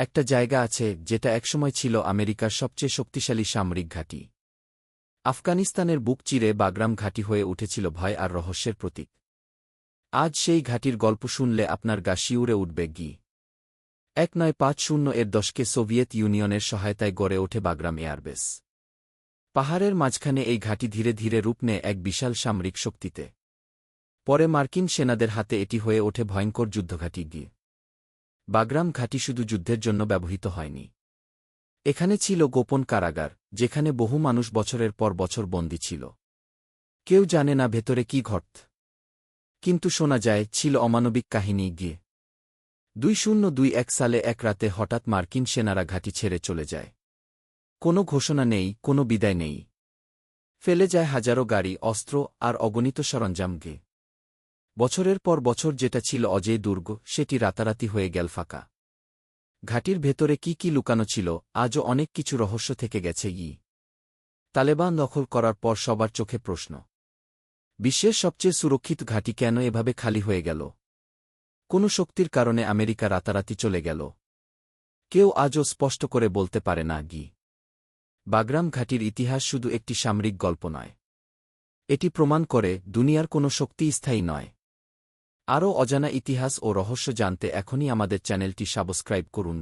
একটা জায়গা আছে যেটা একসময় ছিল আমেরিকার সবচেয়ে শক্তিশালী সামরিক ঘাঁটি। আফগানিস্তানের বুক চিরে বাগরাম ঘাঁটি হয়ে উঠেছিল ভয় আর রহস্যের প্রতীক। আজ সেই ঘাঁটির গল্প শুনলে আপনার গা শিউরে উঠবে গি। এক নয় পাঁচ শূন্য এর দশকে সোভিয়েত ইউনিয়নের সহায়তায় গড়ে ওঠে বাগরাম এয়ারবেস। পাহাড়ের মাঝখানে এই ঘাঁটি ধীরে ধীরে রূপ নেয় এক বিশাল সামরিক শক্তিতে। পরে মার্কিন সেনাদের হাতে এটি হয়ে ওঠে ভয়ঙ্কর যুদ্ধঘাঁটি গিয়ে বাগরাম ঘাঁটি শুধু যুদ্ধের জন্য ব্যবহৃত হয়নি। এখানে ছিল গোপন কারাগার, যেখানে বহু মানুষ বছরের পর বছর বন্দী ছিল। কেউ জানে না ভেতরে কি ঘট কিন্তু শোনা যায়, ছিল অমানবিক কাহিনী গিয়ে। দুই শূন্য দুই এক সালে এক রাতে হঠাৎ মার্কিন সেনারা ঘাঁটি ছেড়ে চলে যায়। কোনো ঘোষণা নেই, কোনো বিদায় নেই। ফেলে যায় হাজারো গাড়ি, অস্ত্র আর অগণিত সরঞ্জাম গে বছরের পর বছর যেটা ছিল অজেয় দুর্গ, সেটি রাতারাতি হয়ে গেল ফাঁকা। ঘাটির ভেতরে কি কি লুকানো ছিল, আজও অনেক কিছু রহস্য থেকে গেছে ই। তালেবান দখল করার পর সবার চোখে প্রশ্ন। বিশ্বের সবচেয়ে সুরক্ষিত ঘাঁটি কেন এভাবে খালি হয়ে গেল? কোনো শক্তির কারণে আমেরিকা রাতারাতি চলে গেল? কেউ আজও স্পষ্ট করে বলতে পারে না গি বাগরাম ঘাটির ইতিহাস শুধু একটি সামরিক গল্প নয়। এটি প্রমাণ করে দুনিয়ার কোনো শক্তি স্থায়ী নয়। আরও অজানা ইতিহাস ও রহস্য জানতে এখনই আমাদের চ্যানেলটি সাবস্ক্রাইব করুন